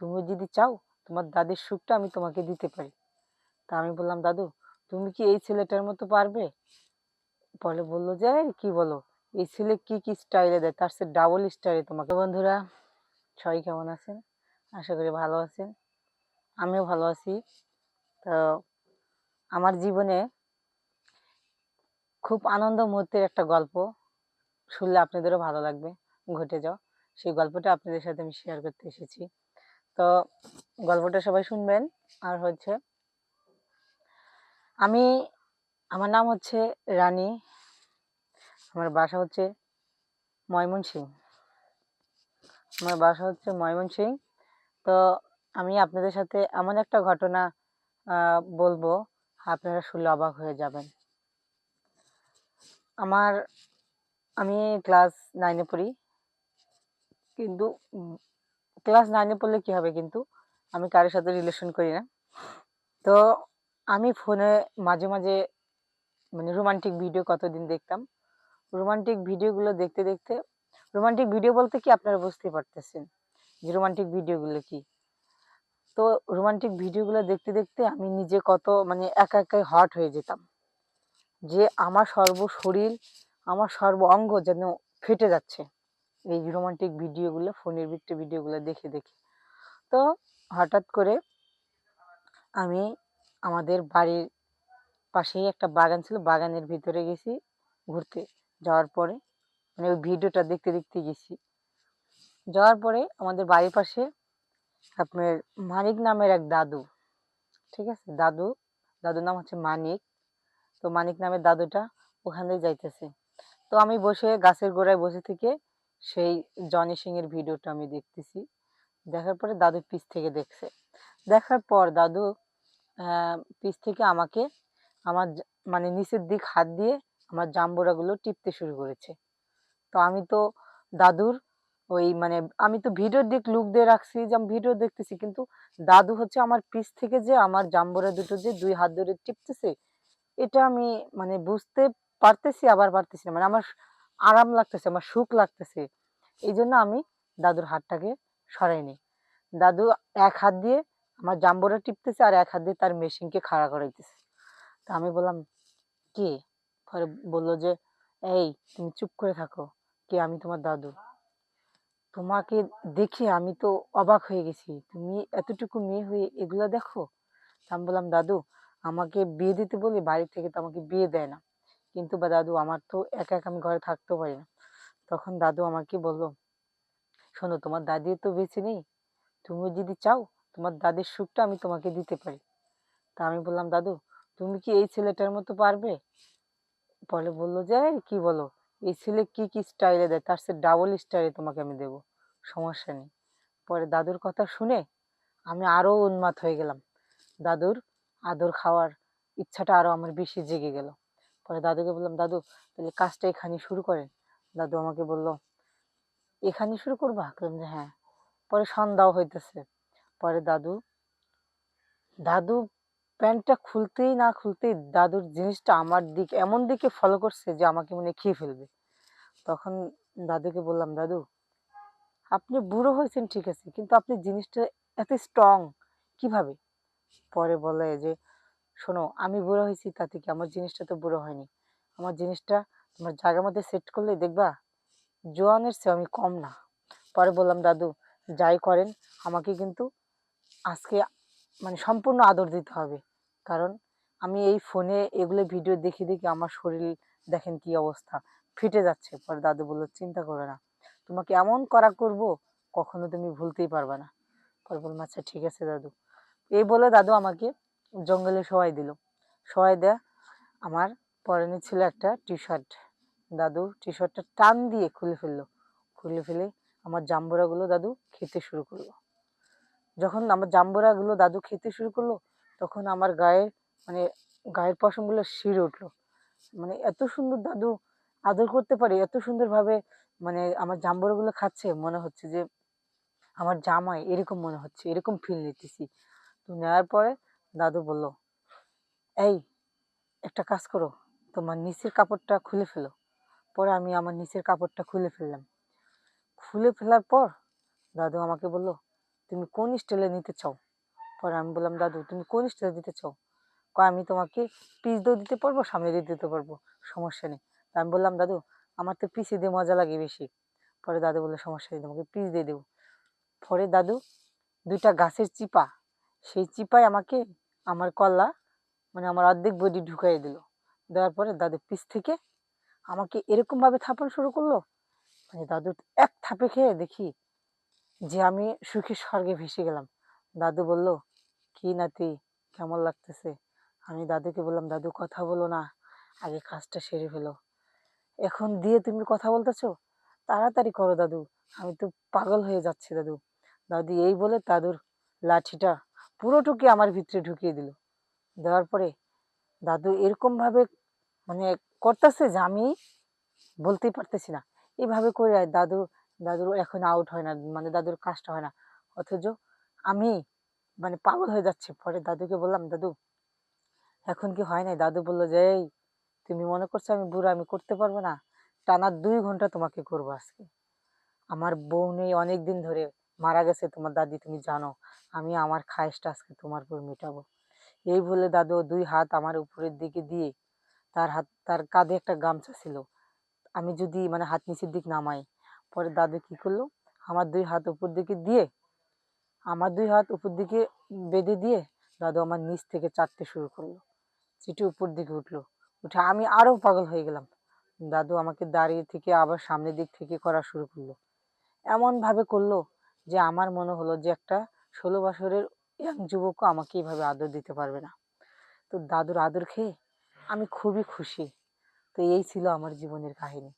তুমি যদি চাও, তোমার দাদির সুখটা আমি তোমাকে দিতে পারি। তা আমি বললাম, দাদু, তুমি কি এই ছেলেটার মতো পারবে? পরে বলল যে, "এই কি বলো? এই ছেলে কি কি স্টাইলে দেয়? তার সে ডাবল স্টাইলে তোমাকে। বন্ধুরা, সবাই কেমন আছেন? আশা করি ভালো আছেন। আমিও ভালো আছি। তো আমার জীবনে খুব আনন্দ মুহূর্তের একটা গল্প শুনলে আপনাদেরও ভালো লাগবে, ঘটে যাও। সেই গল্পটা আপনাদের সাথে আমি শেয়ার করতে এসেছি। তো গল্পটা সবাই শুনবেন। আর হচ্ছে আমি, আমার নাম হচ্ছে রানী। আমার বাসা হচ্ছে ময়মনসিং। আমার বাসা হচ্ছে ময়মনসিং। তো আমি আপনাদের সাথে এমন একটা ঘটনা বলব, আপনারা শুনলে অবাক হয়ে যাবেন। আমার, আমি ক্লাস নাইনে পড়ি। কিন্তু ক্লাস নাইনে পড়লে কি হবে কিন্তু? আমি কারোর সাথে রিলেশন করি না। তো আমি ফোনে মাঝে মাঝে মানে রোমান্টিক ভিডিও কতদিন দেখতাম? রোমান্টিক ভিডিওগুলো দেখতে দেখতে রোমান্টিক ভিডিও বলতে কি আপনারা বুঝতে পারতেছেন যে রোমান্টিক ভিডিওগুলো কি? তো রোমান্টিক ভিডিওগুলো দেখতে দেখতে আমি নিজে কত মানে একা একাই হট হয়ে যেতাম। যে আমার সর্ব শরীর, আমার সর্ব অঙ্গ যেন ফেটে যাচ্ছে। এই রোমান্টিক ভিডিওগুলো ফোনের ভিতরে ভিডিওগুলো দেখে দেখে। তো হঠাৎ করে আমি আমাদের বাড়ির পাশেই একটা বাগান ছিল, বাগানের ভিতরে গেছি ঘুরতে। যাওয়ার পরে মানে ওই ভিডিওটা দেখতে দেখতে গেছি। যাওয়ার পরে আমাদের বাড়ির পাশে আপনার মানিক নামের এক দাদু, ঠিক আছে? দাদু, দাদুর নাম হচ্ছে মানিক। তো মানিক নামের দাদুটা ওখানে যাইতেছে। তো আমি বসে গাছের গোড়ায় বসে থেকে সেই জনি সিং এর ভিডিওটা আমি দেখতেছি। দেখার পরে দাদু পিছ থেকে দেখছে। দেখার পর দাদু পিছ থেকে আমাকে আমার মানে নিচের দিক হাত দিয়ে আমার জাম্বুরাগুলো টিপতে শুরু করেছে। তো আমি তো দাদুর ওই মানে আমি তো ভিডিওর দিক লুক দিয়ে রাখছি যে আমি ভিডিও দেখতেছি, কিন্তু দাদু হচ্ছে আমার পিছ থেকে যে আমার জাম্বুরা দুটো যে দুই হাত ধরে টিপতেছে, এটা আমি মানে বুঝতে পারতেছি, আবার পারতেছি না। মানে আমার আরাম লাগতেছে, আমার সুখ লাগতেছে। এই জন্য আমি দাদুর হাতটাকে সরাই নি। দাদু এক হাত দিয়ে আমার জাম্বুরা টিপতেছে আর এক হাত দিয়ে তার মেশিনকে খাড়া করাইতেছে তা আমি বললাম, কি? পরে বলল যে, এই, তুমি চুপ করে থাকো। কে? আমি তোমার দাদু। তোমাকে দেখে আমি তো অবাক হয়ে গেছি। তুমি এতটুকু মেয়ে হয়ে এগুলো দেখো? আমি বললাম, দাদু, আমাকে বিয়ে দিতে বলে বাড়ি থেকে তো আমাকে বিয়ে দেয় না। কিন্তু বা দাদু আমার তো একা একা আমি ঘরে থাকতেও পারি না। তখন দাদু আমাকে বলল, শোনো, তোমার দাদি তো বেঁচে নেই। তুমি যদি চাও, তোমার দাদির সুখটা আমি তোমাকে দিতে পারি। তা আমি বললাম, দাদু, তুমি কি এই ছেলেটার মতো পারবে? পরে বলল, যে "এই কি বলো? এই ছেলে কি কি স্টাইলে দেয়? তার সে ডাবল স্টাইলে তোমাকে আমি দেবো। সমস্যা নেই। পরে দাদুর কথা শুনে আমি আরও উন্মাদ হয়ে গেলাম। দাদুর আদর খাওয়ার ইচ্ছাটা আরও আমার বেশি জেগে গেল। পরে দাদুকে বললাম, দাদু, তাহলে কাজটা এখানে শুরু করেন। দাদু আমাকে বলল, এখানে শুরু করবা? বললাম যে হ্যাঁ। পরে সন্ধ্যাও হইতেছে। পরে দাদু দাদু প্যান্টটা খুলতেই না খুলতেই দাদুর জিনিসটা আমার দিক, এমন দিকে ফলো করছে যে আমাকে মনে খেয়ে ফেলবে। তখন দাদুকে বললাম, দাদু, আপনি বুড়ো হয়েছেন ঠিক আছে, কিন্তু আপনি জিনিসটা এত স্ট্রং কীভাবে? পরে বলে যে শোনো, আমি বুড়ো হয়েছি তাতে কি আমার জিনিসটা তো বুড়ো হয়নি। আমার জিনিসটা তোমার জায়গার মধ্যে সেট করলে দেখবা, জোয়ানের চেয়ে আমি কম না। পরে বললাম, দাদু, যাই করেন, আমাকে কিন্তু আজকে মানে সম্পূর্ণ আদর দিতে হবে। কারণ আমি এই ফোনে এগুলো ভিডিও দেখে দেখে আমার শরীর দেখেন কি অবস্থা, ফিটে যাচ্ছে। পরে দাদু বলল, চিন্তা করো না, তোমাকে এমন করা করব, কখনো তুমি ভুলতেই পারবে না। পরে বললাম আচ্ছা ঠিক আছে দাদু। এই বলে দাদু আমাকে জঙ্গলে শোয়াই দিল। শোয়াই দেয়া আমার পরনে ছিল একটা টি শার্ট দাদু টি শার্টটা টান দিয়ে খুলে ফেলল। খুলে ফেলে আমার জাম্বুরাগুলো দাদু খেতে শুরু করল। যখন আমার জাম্বুরাগুলো দাদু খেতে শুরু করল, তখন আমার গায়ে মানে গায়ের পশমগুলো শিরে উঠল। মানে এত সুন্দর দাদু আদর করতে পারে, এত সুন্দরভাবে মানে আমার জাম্বুরাগুলো খাচ্ছে, মনে হচ্ছে যে আমার জামাই এরকম মনে হচ্ছে, এরকম ফিল নিতেছি। তো নেওয়ার পরে দাদু বলল, এই, একটা কাজ করো। তোমার নিচের কাপড়টা খুলে ফেলো। পরে আমি আমার নিচের কাপড়টা খুলে ফেললাম। খুলে ফেলার পর দাদু আমাকে বলল, তুমি কোন স্টাইলে নিতে চাও? পরে আমি বললাম, দাদু, তুমি কোন স্টাইলে দিতে চাও? কয়, আমি তোমাকে পিস দিয়েও দিতে পারব, সামনে দিয়ে দিতে পারব। সমস্যা নেই। আমি বললাম, দাদু, আমার তো পিসে দিয়ে মজা লাগে বেশি। পরে দাদু বলল, সমস্যা নেই, তোমাকে পিস দিয়ে দেবো। পরে দাদু দুইটা গাছের চিপা, সেই চিপায় আমাকে আমার কল্লা মানে আমার অর্ধেক বডি ঢুকাই দিল। দেওয়ার পরে দাদু পিস থেকে আমাকে এরকম ভাবে থাপানো শুরু করল মানে দাদু এক থাপে খেয়ে দেখি যে আমি সুখে স্বর্গে ভেসে গেলাম। দাদু বলল, কি নাতি, কেমন লাগতেছে? আমি দাদুকে বললাম, দাদু কথা বলো না, আগে কাজটা সেরে ফেলো। এখন দিয়ে তুমি কথা বলতেছো? তাড়াতাড়ি করো দাদু, আমি তো পাগল হয়ে যাচ্ছি দাদু। দাদু এই বলে দাদুর লাঠিটা পুরোটুকি আমার ভিতরে ঢুকিয়ে দিল। দেওয়ার পরে, দাদু, এরকম ভাবে মানে করতেছে যে আমি বলতেই পারতেছি না। এইভাবে করে দাদু, দাদুর এখন আউট হয় না মানে দাদুর কাজটা হয় না। অথচ আমি মানে পাগল হয়ে যাচ্ছে। পরে দাদুকে বললাম, দাদু, এখন কি হয় নাই? দাদু বলল, যে এই, তুমি মনে করছ আমি বুড়ো, আমি করতে পারব না। টানা দুই ঘণ্টা তোমাকে করব আজকে। আমার বউ নেই অনেক দিন ধরে। মারা গেছে তোমার দাদি, তুমি জানো। আমি আমার খায়েশটা আজকে তোমার উপর মেটাবো। এই বলে দাদু দুই হাত আমার উপরের দিকে দিয়ে তার হাত, তার কাঁধে একটা গামছা ছিল। আমি যদি মানে হাত নিচের দিক নামাই, পরে দাদু কি করল? আমার দুই হাত উপর দিকে দিয়ে, আমার দুই হাত উপর দিকে বেঁধে দিয়ে দাদু আমার নিচ থেকে চাটতে শুরু করল। চিঠি উপর দিকে উঠল। উঠে আমি আরও পাগল হয়ে গেলাম। দাদু আমাকে দাঁড়িয়ে থেকে আবার সামনের দিক থেকে করা শুরু করল। এমনভাবে করল যে আমার মনে হলো যে একটা ষোলো বছরের ইয়াং যুবকও আমাকে এইভাবে আদর দিতে পারবে না। তো দাদুর আদর খেয়ে আমি খুবই খুশি। তো এই ছিল আমার জীবনের কাহিনী।